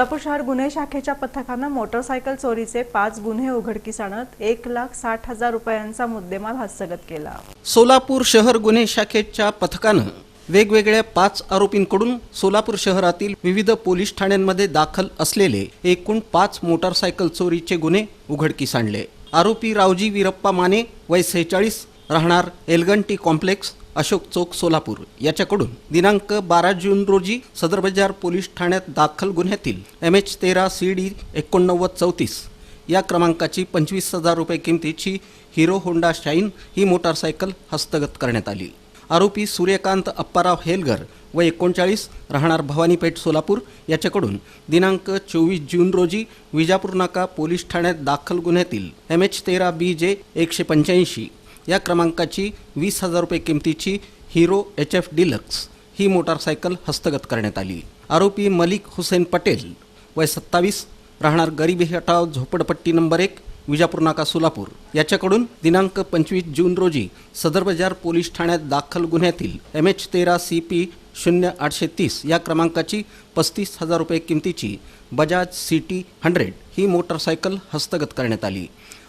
सोलापूर शहर गुन्हे शाखेच्या पथकानं मोटरसायकल चोरीचे पाच गुन्हे उघडकीस आणत एक लाख साठ हजार रुपयांचा मुद्देमाल हस्तगत केला. सोलापूर शहर गुन्हे शाखेच्या पथकानं वेगवेगळ्या पाच आरोपींकडून सोलापूर शहरातील विविध पोलीस ठाण्यांमध्ये दाखल असलेले एकूण पाच मोटारसायकल चोरीचे गुन्हे उघडकीस आणले. आरोपी रावजी वीरप्पा माने वय सेहेचाळीस राहणार एलगंटी कॉम्प्लेक्स अशोक चौक सोलापूर. याच्याकडून दिनांक बारा जून रोजी सदर बाजार पोलीस ठाण्यात दाखल गुन्ह्यातील एम एच तेरा सी डी एकोणनव्वद चौतीस या क्रमांकाची पंचवीस हजार रुपये किमतीची हिरो होंडा शाईन ही मोटारसायकल हस्तगत करण्यात आली. आरोपी सूर्यकांत अप्पाराव हेलगर व एकोणचाळीस राहणार भवानीपेठ सोलापूर. याच्याकडून दिनांक चोवीस जून रोजी विजापूर नाका पोलीस ठाण्यात दाखल गुन्ह्यातील एम एच तेरा बी जे एकशे पंच्याऐंशी या क्रमांकाची वीस हजार रुपये किमतीची हिरो एच एफ डिलक्स ही मोटारसायकल हस्तगत करण्यात आली. आरोपी मलिक हुसेन पटेल वय सत्तावीस राहणार गरिबी हटाव झोपडपट्टी नंबर एक विजापूर नाका सोलापूर. याच्याकडून दिनांक पंचवीस जून रोजी सदर बाजार पोलीस ठाण्यात दाखल गुन्ह्यातील एम एच तेरा सी पी शून्य आठशे तीस या क्रमांकाची पस्तीस हजार रुपये किमतीची बजाज सी टी हंड्रेड ही मोटारसायकल हस्तगत करण्यात आली.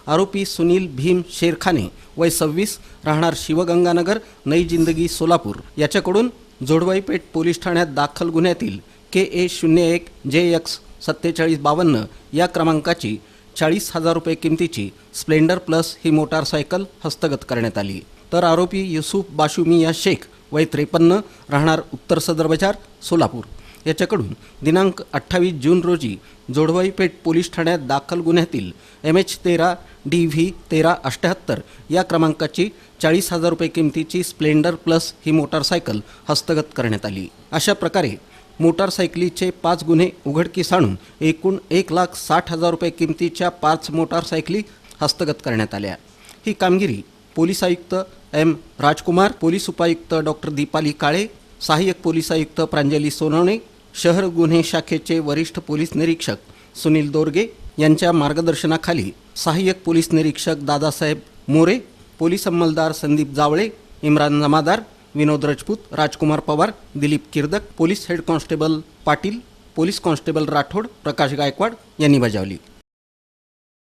आरोपी सुनील भीम शेरखाने वय सव्वीस राहणार शिवगंगानगर नई जिंदगी सोलापूर. याच्याकडून जोडवाईपेठ पोलीस ठाण्यात दाखल गुन्ह्यातील के ए शून्य एक जे एक्स सत्तेचाळीस बावन्न या क्रमांकाची चाळीस हजार रुपये किमतीची स्प्लेंडर प्लस ही मोटारसायकल हस्तगत करण्यात आली. तर आरोपी युसुफ बाशुमिया शेख वय त्रेपन्न राहणार उत्तर सदर बाजार सोलापूर. याच्याकडून दिनांक अठ्ठावीस जून रोजी जोडवाईपेठ पोलीस ठाण्यात दाखल गुन्ह्यातील एम एच तेरा डी व्ही तेरा अठ्ठ्याहत्तर या क्रमांकाची चाळीस हजार रुपये किमतीची स्प्लेंडर प्लस ही मोटारसायकल हस्तगत करण्यात आली. अशा प्रकारे मोटारसायकलीचे पाच गुन्हे उघडकीस आणून एकूण एक लाख साठ हजार रुपये किमतीच्या पाच मोटारसायकली हस्तगत करण्यात आल्या. ही कामगिरी पोलीस आयुक्त एम राजकुमार पोलीस उपायुक्त डॉक्टर दीपाली काळे सहाय्यक पोलीस आयुक्त प्रांजली सोनवणे शहर गुन्हे शाखेचे वरिष्ठ पोलीस निरीक्षक सुनील दोरगे यांच्या मार्गदर्शनाखाली सहाय्यक पोलीस निरीक्षक Dadasaheb More police अंमलदार Sandeep Jawale Imran Jamadar Vinod Rajput Rajkumar Pawar Dilip Kirdak police head constable Patil police constable Rathod Prakash Gaikwad यांनी बजावली.